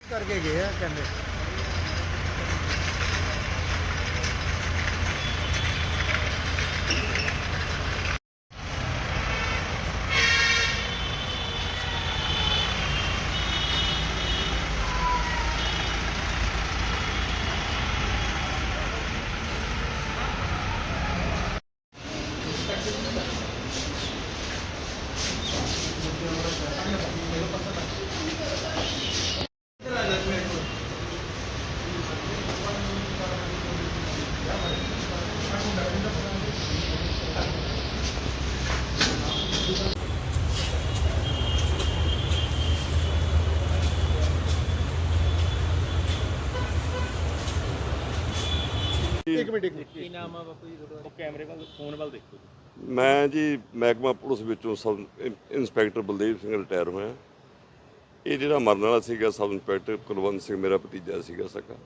ਕਰਕੇ ਗਏ ਆ ਕਹਿੰਦੇ। ਇੱਕ ਮਿੰਟ ਇੱਕ ਮਿੰਟ। ਕੀ ਨਾਮ ਆ ਬਾਪੂ ਜੀ ਤੁਹਾਡਾ? ਉਹ ਕੈਮਰੇ ਵੱਲ ਫੋਨ ਵੱਲ ਦੇਖੋ ਜੀ। ਮੈਂ ਜੀ ਮਹਿਕਮਾ ਪੁਲਿਸ ਵਿੱਚੋਂ sub inspector Baldev Singh retire ਹੋਇਆ। ਇਹ ਜਿਹੜਾ ਮਰਨ ਵਾਲਾ ਸੀਗਾ ਸਬ ਇੰਸਪੈਕਟਰ ਕੁਲਵੰਤ ਸਿੰਘ ਮੇਰਾ ਭਤੀਜਾ ਸੀਗਾ ਸਕਾ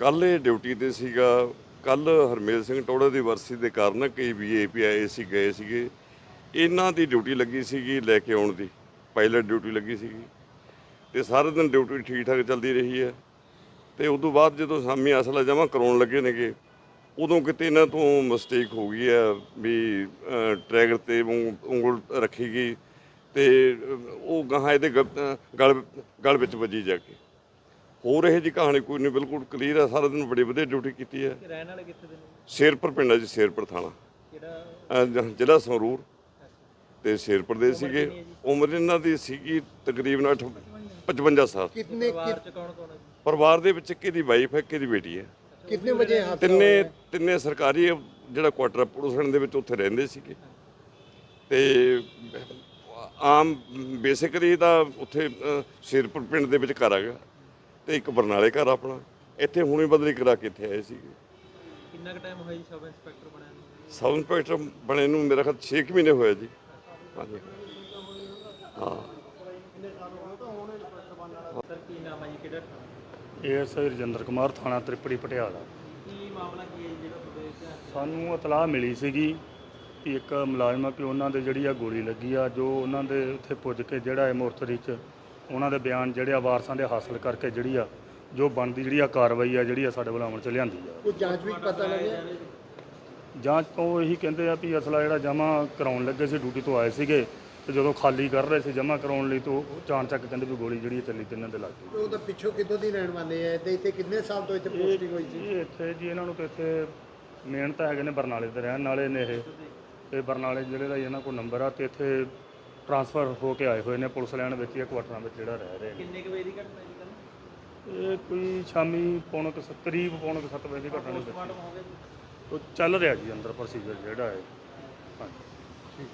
ਕੱਲ ਇਹ ਡਿਊਟੀ ਤੇ ਸੀਗਾ। ਕੱਲ ਹਰਮੇਲ ਸਿੰਘ ਟੋੜਾ ਦੀ ਵਰਸੀ ਦੇ ਕਾਰਨ ਕਈ ਵੀਏਪੀ ਆਏ ਸੀ ਗਏ ਸੀਗੇ। ਇਹਨਾਂ ਦੀ ਡਿਊਟੀ ਲੱਗੀ ਸੀਗੀ ਲੈ ਕੇ ਆਉਣ ਦੀ। ਪਾਇਲਟ ਡਿਊਟੀ ਲੱਗੀ ਸੀਗੀ। ਤੇ ਸਾਰਾ ਦਿਨ ਡਿਊਟੀ ਠੀਕ ਠਾਕ ਚੱਲਦੀ ਰਹੀ ਹੈ। ਤੇ ਉਸ ਤੋਂ ਬਾਅਦ ਜਦੋਂ ਸਾਮੀ ਅਸਲਾ ਜਮ੍ਹਾਂ ਕਰਾਉਣ ਲੱਗੇ ਨੇਗੇ ਉਦੋਂ ਕਿਤੇ ਇਹਨਾਂ ਤੋਂ ਮਿਸਟੇਕ ਹੋ ਗਈ ਹੈ ਵੀ ਅਹ, ਟਰੈਕਰ ਤੇ ਉਂਗ- ਉਂਗਲ ਰੱਖੀ ਗਈ ਤੇ ਉਹ ਗਾਹਾਂ ਇਹਦੇ ਗਲ ਗਲ ਵਿੱਚ ਵੱਜੀ ਜਾ ਕੇ। ਹੋਰ ਇਹ ਜੀ ਕਹਾਣੀ ਕੋਈ ਨਹੀਂ ਬਿਲਕੁਲ ਕਲੀਅਰ ਹੈ ਸਾਰਾ ਦਿਨ ਬੜੀ ਵਧੀਆ ਡਿਊਟੀ ਕੀਤੀ ਹੈ। ਰਹਿਣ ਵਾਲੇ ਕਿੱਥੇ ਦੇ ਨੇ? ਸ਼ੇਰਪੁਰ ਪਿੰਡ ਹੈ ਜੀ ਸ਼ੇਰਪੁਰ ਥਾਣਾ। ਕਿਹੜਾ? ਜ਼ਿਲ੍ਹਾ ਸੰਗਰੂਰ। ਤੇ ਸ਼ੇਰਪੁਰ ਦੇ ਸੀਗੇ ਉਮਰ ਇਹਨਾਂ ਦੀ ਸੀਗੀ ਤਕਰੀਬਨ 8 55 ਸਾਲ। ਚ ਕੌਣ ਕੌਣ ਹੈ? ਪਰਿਵਾਰ ਦੇ ਵਿੱਚ ਇੱਕ ਇਹਦੀ ਵਾਈਫ ਹੈ ਇੱਕ ਇਹਦੀ ਬੇਟੀ ਹੈ। ਕਿਤਨੇ ਵਜੇ ਹਾਦਸਾ ਤਿੰਨੇ ਤਿੰਨੇ ਸਰਕਾਰੀ ਜਿਹੜਾ ਕੁਆਟਰ ਪੁਲਿਸ ਦੇ ਵਿੱਚ ਉੱਥੇ ਰਹਿੰਦੇ ਸੀਗੇ। ਤੇ ਆਮ ਬੇਸਿਕਲੀ ਤਾਂ ਉੱਥੇ ਸ਼ੇਰਪੁਰ ਪਿੰਡ ਦੇ ਵਿੱਚ ਘਰ ਹੈਗਾ। ਤੇ ਇੱਕ ਬਰਨਾਲੇ ਘਰ ਆਪਣਾ। ਇੱਥੇ ਹੁਣੇ ਬਦਲੀ ਕਰਾ ਕੇ ਇੱਥੇ ਆਏ ਸੀਗੇ। ਕਿੰਨਾ ਕੁ ਟਾਈਮ ਹੋਇਆ ਜੀ ਸਬ ਇੰਸਪੈਕਟਰ ਬਣਿਆ ਨੂੰ? ਸਬ ਇੰਸਪੈਕਟਰ ਬਣੇ ਨੂੰ ਮੇਰਾ ਖਿਆਲ 6 ਮਹੀਨੇ ਹੋਏ ਜੀ। ਹਾਂਜੀ। ਹਾਂ। ਸਰ ਕੀ ਨਾਮ ਹੈ ਜੀ? ਕਿਹੜਾ ਥਾਣਾ? ਏਐਸ ਰਜਿੰਦਰ ਕੁਮਾਰ ਥਾਣਾ ਤ੍ਰਿਪੜੀ ਪਟਿਆਲਾ। ਕੀ ਮਾਮਲਾ ਕੀ ਹੈ ਜੀ ਜਿਹੜਾ ਤੁਹਾਡੇ ਸਾਨੂੰ ਇਤਲਾਹ ਮਿਲੀ ਸੀਗੀ ਕਿ ਇੱਕ ਮੁਲਾਜ਼ਮ ਆ ਕਿ ਉਹਨਾਂ ਦੇ ਜਿਹੜੀ ਆ ਗੋਲੀ ਲੱਗੀ ਆ ਜੋ ਉਹਨਾਂ ਦੇ ਉੱਥੇ ਪੁੱਜ ਕੇ ਜਿਹੜਾ ਹੈ ਮੋਰਚਰੀ 'ਚ ਉਹਨਾਂ ਦੇ ਬਿਆਨ ਜਿਹੜੇ ਆ ਵਾਰਸਾਂ ਦੇ ਹਾਸਲ ਕਰਕੇ ਜਿਹੜੀ ਆ ਜੋ ਬਣਦੀ ਜਿਹੜੀ ਆ ਕਾਰਵਾਈ ਆ ਜਿਹੜੀ ਆ ਸਾਡੇ ਵੱਲੋਂ ਅਮਲ ਚ ਲਿਆਂਦੀ ਆ। ਕੋਈ ਜਾਂਚ ਵਿੱਚ ਪਤਾ ਲੱਗਿਆ ਜਾਂਚ ਤੋਂ ਇਹੀ ਕਹਿੰਦੇ ਆ ਵੀ ਅਸਲਾ ਜਿਹੜਾ ਜਮ੍ਹਾਂ ਕਰਾਉਣ ਲੱਗੇ ਸੀ ਡਿਊਟੀ ਤੋਂ ਆਏ ਸੀਗੇ। ਤੇ ਜਦੋਂ ਖਾਲੀ ਕਰ ਰਹੇ ਸੀ ਜਮ੍ਹਾਂ ਕਰਾਉਣ ਲਈ ਤੋਂ ਚਾਣ ਚੱਕ ਕਹਿੰਦੇ ਵੀ ਗੋਲੀ ਜਿਹੜੀ ਚੱਲੀ ਤਿੰਨਾਂ ਦੇ ਲੱਗ ਗਈ। ਉਹ ਤਾਂ ਪਿੱਛੋਂ ਕਿੱਥੋਂ ਦੀ ਰਹਿਣ ਵਾਲੇ ਆ? ਤੇ ਇੱਥੇ ਕਿੰਨੇ ਸਾਲ ਤੋਂ ਇੱਥੇ ਪੋਸਟਿੰਗ ਹੋਈ ਸੀ? ਇਹ ਇੱਥੇ ਜੀ ਇਹਨਾਂ ਨੂੰ ਤੇ ਇੱਥੇ ਮੇਨ ਤਾਂ ਹੈਗੇ ਨੇ ਬਰਨਾਲੇ ਦੇ ਰਹਿਣ ਵਾਲੇ ਨੇ ਇਹ। ਤੇ ਬਰਨਾਲੇ ਜ਼ਿਲ੍ਹੇ ਦਾ ਹੀ ਇਹਨਾਂ ਕੋਲ ਨੰਬਰ ਆ ਤੇ ਇੱਥੇ ਟਰਾਂਸਫਰ ਹੋ ਕੇ ਆਏ ਹੋਏ ਨੇ ਪੁਲਿਸ ਲਾਈਨ ਵਿੱਚ ਜਾਂ ਕੁਆਟਰਾਂ ਵਿੱਚ ਜਿਹੜਾ ਰਹਿ ਰਹੇ ਕਿੰਨੇ ਕੁ ਵਜੇ ਦੀ ਘਟਨਾ ਜੀ ਕੱਲ ਨੇ ਇਹ ਕੋਈ ਸ਼ਾਮੀ ਪੌਣੇ ਕੁ ਸੱਤ- ਕਰੀਬ ਪੌਣੇ ਕੁ ਸੱਤ ਵਜੇ ਦੀ ਘਟਨਾ ਉਹ ਚੱਲ ਰਿਹਾ ਜੀ ਅੰਦਰ ਪ੍ਰੋਸੀਜਰ ਜਿਹੜਾ ਹੈ। ਹਾਂਜੀ।